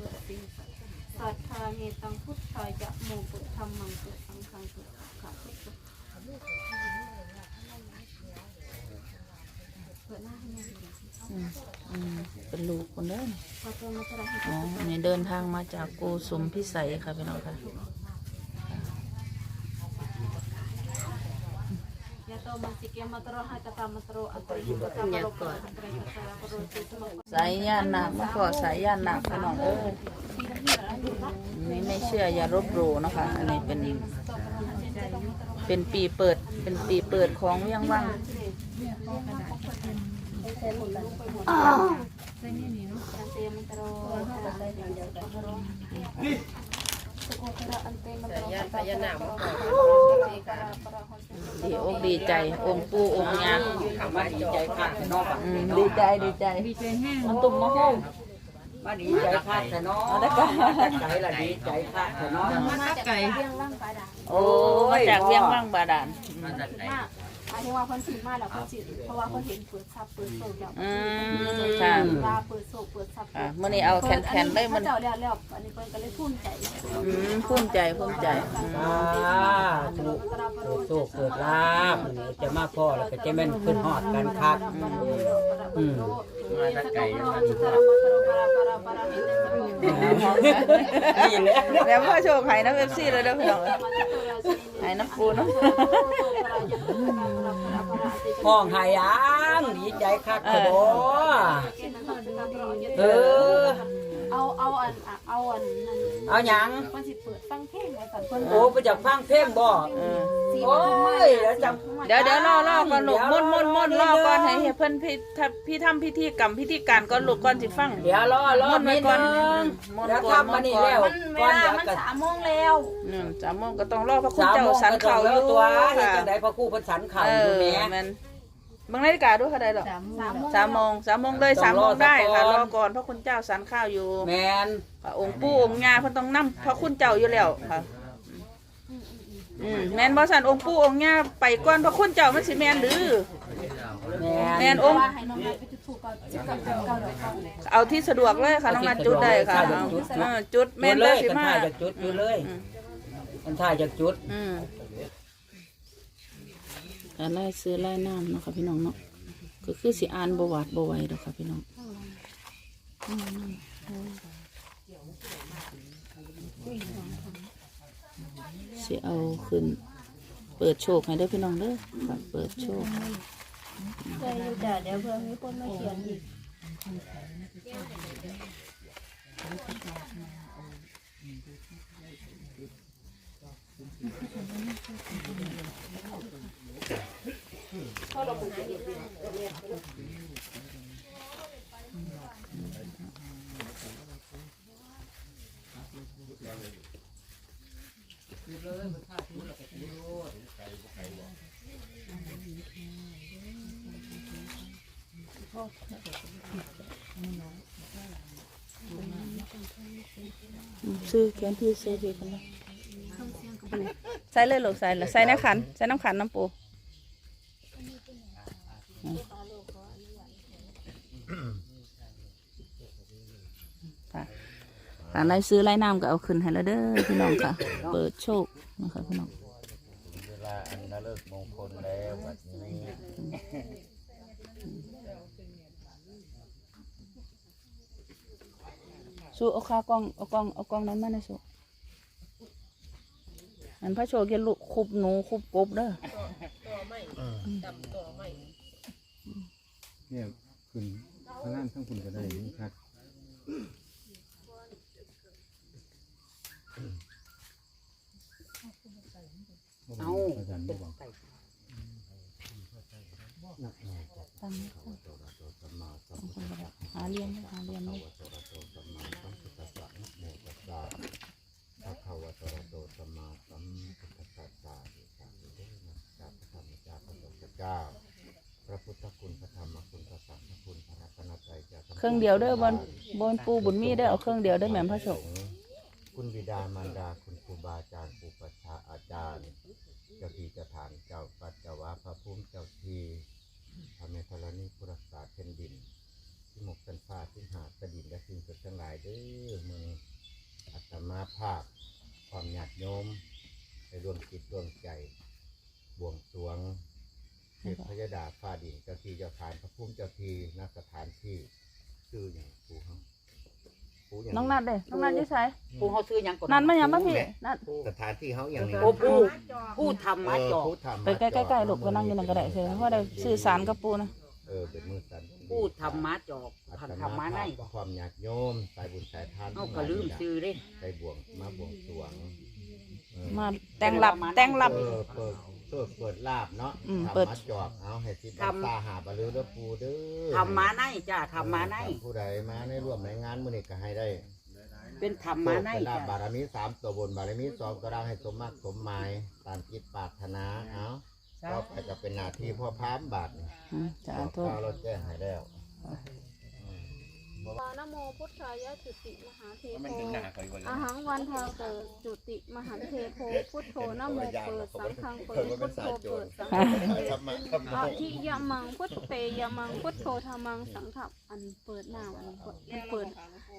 ปิดสิสัทธาเมตังพุทธายะโมปุธรรมังเปิดสังฆังเปิดขับเปิดเปิดหน้าให้แม่ดูอืมอืมเป็นลูกคนเดินพอตัวมาจะได้ให้อ๋อเนี่ยเดินทางมาจากโกสุมพิสัยค่ะพี่น้องค่ะ ยะโตมั สิเกมัตโรหะกตามัตโรอัตริยกตามโลกะมันก็สายยานหนักมาขอสายย่านหนักพี่น้องเอ้ยนี่ไม่เชื่ออย่าลบหลู่นะคะ อันนี้เป็น เป็นปีเปิด เป็นปีเปิดของเวียงวังอัน ดีอกดีใจ องค์ปู่องค์ย่าคำว่าดีใจคักเนาะอืมดีใจดีใจดีใจแห้งมันตุ่มมะฮุ่มมาดีใจคักเนาะใจละดีใจคักเนาะมาจากเรียงร่างกายด่โอ้มาจากเวียงวังบาดาลมากหมายถึงว่าคนฉีดมาแล้วคนฉีดเพราะว่าคนเห็นเปิดซับเปิดโซ่แล้วอืมค่ะลาเปิดโซ่เปิดซับอะมื่อนี้เอาแขนๆเลยมัน เจ้าแล้วแล้วอันนี้เพิ่นก็เลยพุ่นใจอืมภูมิใจภูมิใจอืมอ่าถูกโชคเกิดลาบนี่จะมาพ่อแล้วก็จะแม่นขึ้นฮอดกันคักอืมมาตะไก่มาตะไก่นี่แหละ แล้วพ่อโชคให้น้ำเอฟซีเลยเด้อพี่น้อง ให้น้ำปูเนาะห้องหายังดีใจคักเถอะบ่เออ เอาเอาอันเอาอันนั้นเอาหยังมันสิเปิดฟังเพลงไว้ก่อนเพิ่นโอ้ไปจากฟังเพลงบ่เออ โอ้ยแล้วจำ เดี๋ยวเดี๋ยวรอรอก่อนลูกมนต์มนต์มนต์รอก่อนให้เพิ่นพี่ทำพี่ทำพิธีกรรมพิธีการก่อนลูกก่อนสิฟัง เดี๋ยวรอรอนิดนึงแล้วทำมานี่แล้วมันเวก่อนลาเดี๋ยวมันก็สามโมงแล้วอืมสามโมงก็ต้องรอพระคุณสามเจ้าโมงสันก็ต้เข่าองอแล้วยู่ตัวเฮ็ดค่ะจังไดพระครูเพิ่นสันเข่าเออยู่อแหม่แม่นเบิ่งนาฬิกาดูเท่าใดหรอสามโมงสามโมงสามโมงเลยต้องสามโมรองได้ค่ะซะก่อนรอก่อนพระคุณเจ้าสันข้าวอยู่ แม่นค่ะองค์ปู่องค์ย่าเพิ่นต้องนํพระคุณเจ้าอยู่แล้วค่ะ อืมแม่นบ่สั่นองค์ปู่องค์ย่าไปก่อนพระคุณเจ้ามันสิแม่นหรือ แม่แม่นนองค์ ว่าให้น้องนัดไปจุดถูกก่อนจุดก่อนจุดก่อนเลยก่อนเอาที่สะดวกเลยค่ะน้องนัดจุดได้ค่ะเอาเออจุดแม่แม่นนเลได้ยสิกันมาท่าจากจุดอยู่เลยกันท่าจากจุด อืมการไล่ซื้อไล่น้ำเนาะค่ะพี่น้องเนาะก็คือสิอ่านบวาดบไหวดอกค่ะพี่น้องอืม สิเอาขึ้น เปิดโชคให้ได้อพี่น้องเด้อค่ะเปิดโชคเคยอยู่จ้ะเดี๋ยวเพิ่มมีคนมาเขียนอีก ซื้อแขนพี่ซื้อพี่กันเลยใส่เลยลูกใส่เลยใส่ในขันใส่น้ำขันน้ำปู การไล่ซื้อไล่น้ำก็เอาขึ้นให้แล้วเด้อพี่น้องค่ะ เปิดโชคนะคะพี่น้องเวลาอันนเลิกมงคลแล้วบัดนี้สู้เอาขากล้องเอากล้องเอากล้องนั้นมาในอยสู้อันพระโชคเกลุคุบหนูคุบกบเด้อเนี่ยขึ้นข้างล่างทั้งคุณก็ได้นี่ครับ เอาหาเรียนหาเรียนเลยพระขาวตระโตสมมาสัมพุทธัสสะอิสามิเดนเจ้าพระพุทธคุณพระธรรมคุณพระสังฆคุณพระรัตนตรัยจากเครื่องเดียวเด้อบนบนปูบุญมีเด้อเอาเครื่องเดียวเด้อแม่พระโชค คุณบิดามารดาคุณครูบาอาจารย์ครูปัชาอาจารย์เจ้าที่เจ้าฐานเจ้าปัจจวาพระภูมิเจ้าที่พระเมธรณีพุทธศาสตร์แผ่นดินที่หมกสันฟ้าที่หาดกระดิ่งและสิ่งสุดทั้งหลายเด้อมืออัตมาภาพ ความหยาดโยมไปรวมจิตรวมใจบวงสรวงเทพพยดาฟ้าดินเจ้าที่เจ้าทานพระพุ่มเจ้าทีณสถานที่ชื่ออย่างปูเขาปูอย่าง น้องนัดเด้น้องนัดอยี่ไสผู้เขาซื้อหยังก่อนนัดมาหยังมาพี่นัดสถานที่เขาอย่างนี้โอ้ผู้ผู้ทำมาจอกผู้ทำไปใกล้ๆๆลูกไปนั่งอยู่นั่นก็ได้เช่เพราะได้สื่อสารกับปูนะเออเป็นมือสันผู้ทำมาจอกอัผักตทำมาในภาพความหยาดโยมสายบุญสายทานเอาก็ลืมซื้อเด้ไปบวงมาบวงสรวงเออมาแต่งหลับแต่งหลับเออเปิด เปิดเปิดลาบเนาะอืมทำเปิดมัดจอบเอาให้สิบัตตาหาบรือเด้อปูเด้อทำมาในจ้าทำมาในผู้ใดมาในร่วมในงานมื้อนี้ก็ให้ได้เป็นทำมาในโชคลาจ้าภบารมีสามตัวบนบารมีสองก็ได้ให้สมมากสมหมายตามจิตปรารถนาเอาต่อไปก็เป็นหน้าที่พ่อพามบาทนี่ อืมสาบอกธุกล่าวเราแจ้งให้แล้ว นะโมพุทธายะจุติมหาเทโพอาหังวันทาเกิดจุติมหันเทโพพุทโธนะโมเปิดสังฆังเปิดพุทโธเปิดสังฆังเปิดอะทิยะมังพุทเปยะมังพุทโธธรรมังสังฆังอันนี้เปิดหน้าอันนี้เปิดเปิด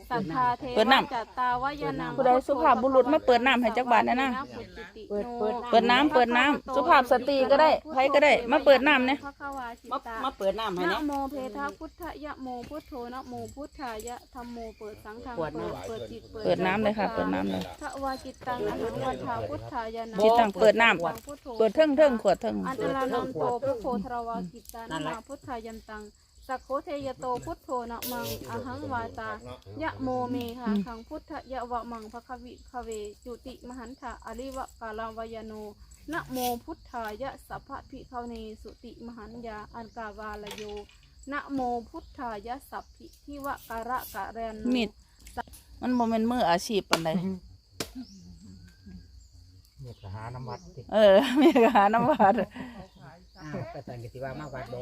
สัทธาเทวจัตตาวายนังผู้ใดสุภาพบุรุษมาเปิดน้ำให้จักบาทนะนะเปิดเปิดเปิดน้ำเปิดน้ำสุภาพสตรีก็ได้ใครก็ได้ มาเปิดน้ำเนี่ยพระขวาชิมาตามาเปิดน้ำให้นะนะโมเพทะพุทธยะโมพุทโธนะโมพุทธายะธรรมโมเปิดสังฆังเปิดเปิดน้ำเปิดจิตเปิดน้ำเลยค่ะ เปิดน้ำเลยทวาจิตตังอหังวันทาพุทธายะนะจิตตังเปิดน้ำพุทโธเปิดเทิงเทิงขวดเทิงอันตรานังโตพุทโธทรวากิตานะมาพุทธายันตังสักโคเทยโตพุทโธนะมังอหังวาตายะโมเมหาขังพุทธยะวะมังภควิคเวจุติมหันทาอริวะกาลาวายโนนะโมพุทธายะสัพพะพิเขาเนสุติมหันยาอันกาวาลโย นะโมพุทธายะสัพพิทิวะการะกะเรนโนมีดมันโมเมนมืออาชีพปันใดเนี่ยหาน้ำวัดติเออมีกหาน้ำวาดอ้าวแต่สันกติว่ามาวัดบ่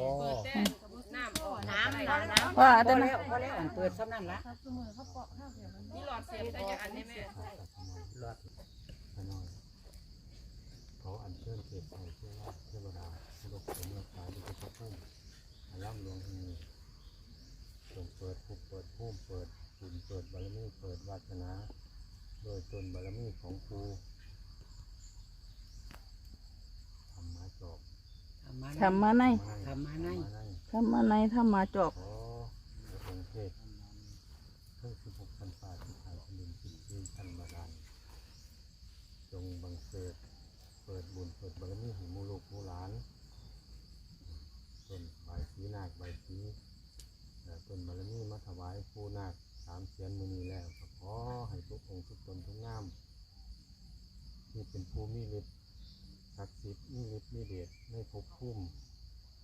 ว่าพแต่อนะแล้วพอแล้วอันเปิดซ้ำนั่นละรอดพระน้อยเขาอัญเชิญเทพไทยเทวาเทวดาพระลูกสมุทรสาดิพระ พุ่มอาย่ำหลวงแห่งนี้จงเปิดภูมิเปิดภูมิเปิดบุญเปิดบารมีเปิดวาสนาโดยตนบารมีของครูธรรมะจบทำมาในทำมาในทำมาในทำมาในทำมาจอบขอพระองค์เทพเพิ่งสิบหกพันป่าที่ขายผลิตสิบสี่พันบาดาลจงบังเกิดเปิดบุญเปิดบารมีให้หมูลูกหมูหลานต้นใบาย สีนาคใบายสีแต่ต้นบารมีมาถวายผู้นาคสามเสียนมือนี้แล้วขอให้ทุกองค์ทุกตนทุกงามที่เป็นผู้มีฤทธิ์ศักดิ์สิทธิ์มีฤทธิ์มีเดชในภพภูมิ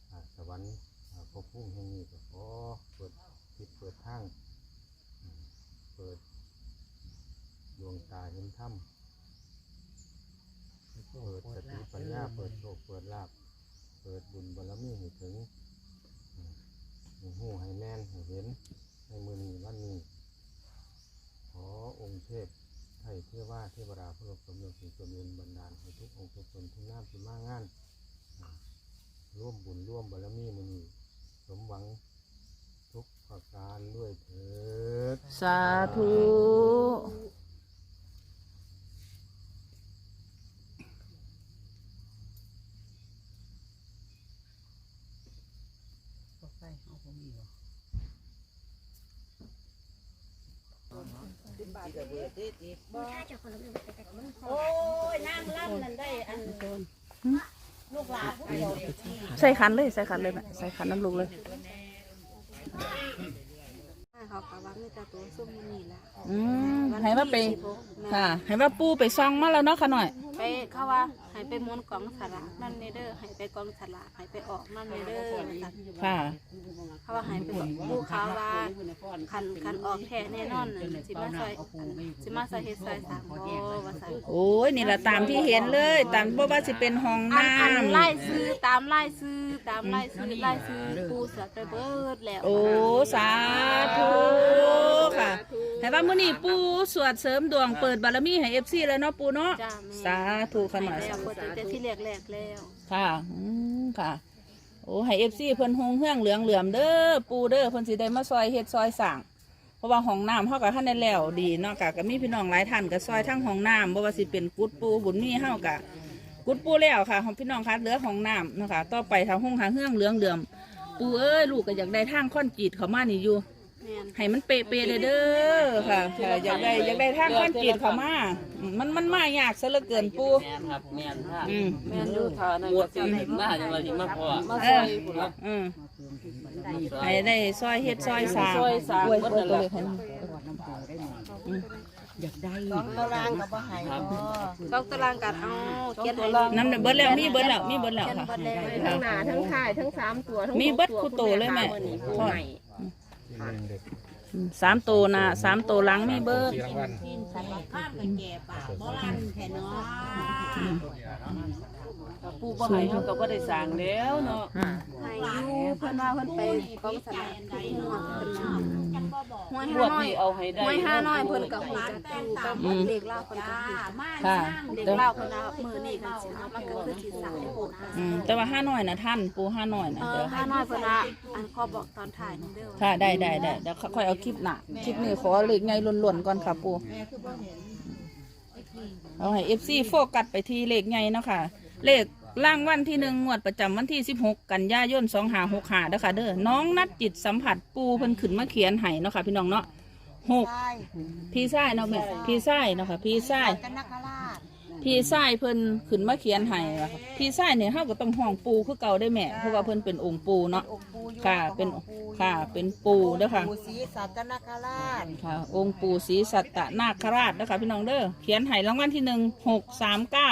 อ่าสวรรค์อ่าภพภูมิแห่งนี้ขอเปิดทิศเปิดทางเปิดดวงตาเห็นธรรมเปิดสติปัญญาเปิดโชคเปิดลาบเปิดบุญบารมีให้ถึง ให้หูให้แน่นให้เห็นในมือนี้วันนี้ ขอองค์เทพไทยเทวาเทวดาพระโลกสมเด็จสิงห์สมเด็จบันดาลให้ทุกองค์ทุกตนทุกน้ำทุกมางาน ร่วมบุญร่วมบารมีมือนี้สมหวังทุกประการด้วยเถิด สาธุ ก็ใส่เอาผมอีกเหรอ ใส่ขันเลยใส่ขันเลยแม่ใส่ขันน้ำลูกเลยเขากะว่ามีแต่ตัวซุ่มนี่แหละอืมให้มาไปค่ะให้ว่าปูไปซองมาแล้วเนาะค่ะหน่อย ไปเขาว่าให้ไปหมุนกล่องสลากนั่นเนเด้อให้ไปกล่องสลากให้ไปออกนั่นเนเด้อว่าซั่นค่ะ เขาว่าให้ไปบอกผู้เขาว่าคันคันออกแท้แน่นอนน่ะสิมาใส่สิมาใส่เฮ็ดใส่สามบ่ว่าซั่นโอ้ยนี่แหละตามที่เห็นเลยตามบ่ว่าสิเป็นห้องอันน้อันไล่ซื้อตามไล่ซื้อตามไล่ซื้อไล่ซื้อปูเสือไปเบิดแล้วำโอ้สาธุค่ะให้ว่ามื้อนี้ปูสวดเสริมดวงเปิดบารมีให้ FC แล้วเนาะปูเนาะจ้าแม่สาธุค่ะหน่อยให้แล้วเปิดตั้งแต่ที่แรกๆแล้ว ค่ะอืมค่ะ โอ้ให้เอฟซีเพิ่นหงเฮืองเหลืองเหลื่อมเด้อปูเด้อเพิ่นสิได้มาซอยเฮ็ดซอยสั่งเพราะว่าห้องน้ำเฮาก็ทันได้แล้วดีเนาะกะก็มีพี่น้องหลายท่านก็ซอยทั้งห้องน้ำบ่ว่าสิเป็นกุดปูบุญมีเฮากะกุดปูแล้วค่ะของพี่น้องคะเหลือห้องน้ำเนาะคะต่อไปทางห้องหาเฮืองเหลืองเหลื่อม ปูเอ้ยลูกก็อยากได้ทางคอนกรีตเข้ามานี่อยู่แม่น ให้มันเป๊ะๆเลยเด้อค่ะค่ะอยากได้อยากได้ทางคอนกรีตเข้ามาอืมมันมันมายากซะเหลือเกินปูแม่นครับแม่นครับอืมแม่นอยู่ทานั่นก็สิน่าจะมาสิมาพอมาเอออืมให้ได้ซอยเฮ็ดซอยสร้างซอยสร้างอวยหมดอวยนั่นตัวล่ะเล็กให้มันสองตารางก็บ่ให้บ่ดอกตารางกัดเอาเขียนให้น้ำเบิดแล้วมีเบิดแล้วมีเบิดแล้วค่ะ ทั้งหน้าทั้งท้ายทั้งสามตัวทั้งมีเบิดคู่โตเลยแม่ผู้ใหม่อืม สามตัวหนะสามตัวหลังมีเบิดปูบ่ ให้เขาก็บ่ได้สร้างแล้วเนาะให้อยู่เพิ่นว่าเพิ่นไปกองสลากทุกงวดเพิ่นว่าห้วยบห้าวชน้อยนี่เอาให้ได้ห้วยห้าน้อยเพิ่นก็ฮู้จักอยู่กับเด็กเล่าเพิ่นก็ฮู้จักค่ะเด็กเล่าเพิ่นว่ามื้อนี้เพิ่นสิเอามันก็คือสิสายโหดนะอืมแต่ว่าห้าน้อยนะท่านปูห้าน้อยนะเอเดี๋อยวห้าน้อยเพิ่นว่าอันขอบอกตอนถ่ายนี่เด้อค่ะได้ได้ได้เดี๋ยวค่อยเอาคลิปหนักคลิปนี้ขอเล็กไงล้วนๆก่อนค่ะปูเอาให้เอฟซีโฟกัสไปที่เลขไงเนาะค่ะ เลขล่างวันที่หนึ่งงวดประจำวันที่สิบหกกันยายนสองหาหกหาเด้อค่ะเด้อน้องนัดจิตสัมผัสปูเพิ่นขึ้นมาเขียนให้เนาะค่ะพี่น้องเนาะหกใช่พี่ไส้เนาะแม่พี่ไส้เนาะค่ะพี่ไส้กันนักราชพี่ไส้เพิ่นขึ้นมาเขียนให้ล่ะค่ะพี่ไส้เนี่ยเฮาก็ต้องห้องปูคือเก่าได้แม่เพราะว่าเพิ่นเป็นองค์ปูเนาะองค์ปู่อยู่ค่ะเป็นองค์ปู่อยู่ค่ะเป็นปูเด้อค่ะ ปู่ศรีสัตนคราชค่ะองค์ปู่ศรีสัตตนาคราชเด้อค่ะพี่น้องเด้อเขียนให้รางวัลที่หนึ่งหกสามเก้า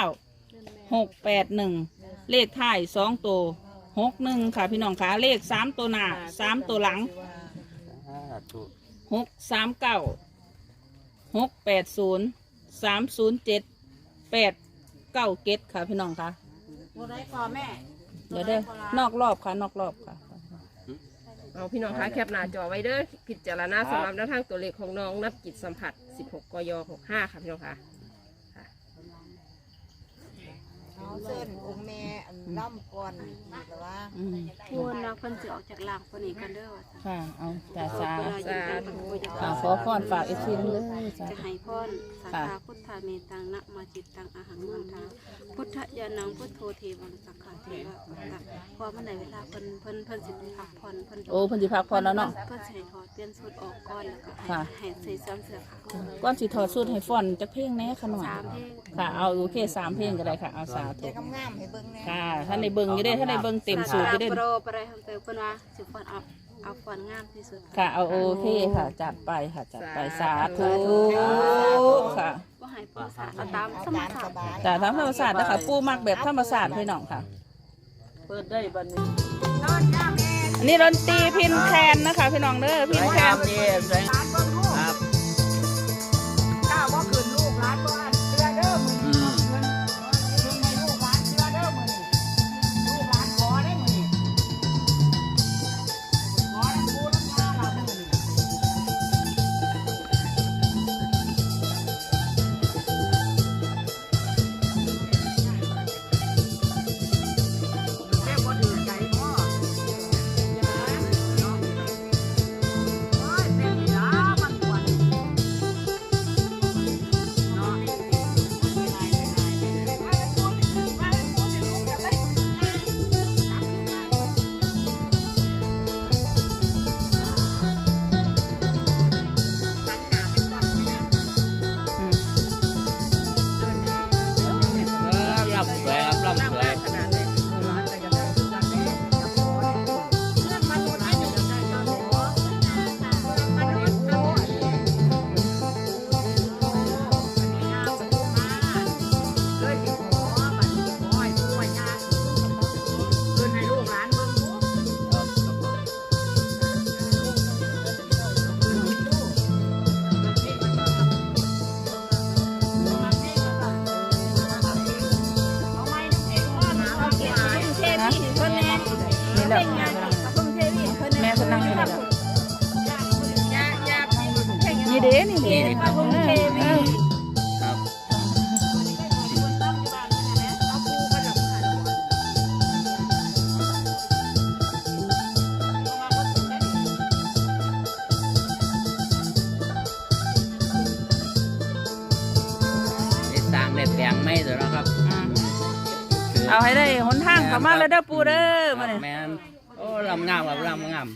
หกแปดหนึ่งเลขท้ายสองตัวหกหนึ่งค่ะ พี่น้องค่ะเลขสามตัวหน้าสามตัวหลังหกสามเก้าหกแปดศูนย์สามศูนย์เจ็ดแปดเก้าเกตค่ะ พี่น้องค่ะตัวได้พอแม่เดี๋ยวเด้อนอกรอบค่ะ นอกรอบค่ะเอาพี่น้องคะแคปหน้าจอไว้เด้อพิจารณาสำหรับแนวทางตัวเลขของน้องนับจิตสัมผัส 16กย65ค่ะพี่น้องคะ เอาเส้นองค์แม่อันล่ำก่อนนี่แต่ว่าอืมพูนนะเพิ่นสิออกจากล่างเพิ่นนี่กันเด้อว่าซั่นค่ะ เอาจ่าสาเวลาอยู่ในตะโกจะค่ะขอพรฝากอีกทีนึงเลยจ้า จะให้พรสัทธาพุทธาเมตังนะมาจิตตังอาหังมันทาพุทธยานังพุทโธเทวังสักขะเทวะพุทธะพอเมื่อไหร่เวลาเพิ่นเพิ่นเพิ่นสิพักผ่อนเพิ่นโอ้เพันธิพักพรแล้วเนาะ เพิ่นสิให้ถอดเปลี่ยนชุดออกก่อนแล้วก็ให้ค่ะ ให้ใส่เสื้อเสื้อขาวก้อนสีถอดสูตรให้ฟอนจักเพลงแหน่ขนมสามเพลง ค่ะ เอาโอเคสามเพลงก็ได้ค่ะ เอาสาธุเจ๊งามๆให้เบิ่งแน่ค่ะท่านในเบิงอยู่ได้ท่านในเบิงเต็มสูตรอยู่ได้โปรปรายทำเติมเพิ่นว่าสิฟอนเอาเอาฟอนงามที่สุดค่ะเอาโอเคค่ะจัดไปค่ะจัดไปสาธุค่ะก็ให้ผู้สาเอาตามเอาสมตามถะสบายแต่ธรรมศาสตร์นะคะปูมักแบบธรรมศาสตร์พี่น้องค่ะ เปิดได้บัดนี้อันนี้ดนตรีพินแคนนะคะพี่น้องเด้อพินแคนนี่แส ได้แปลงไม่ตัวนะครับอืมเอาให้ได้หนทางเข้ามาแล้วเด้อปูเด้อมาเนี่ยแม่นโอ้ลำงามครับลำงาม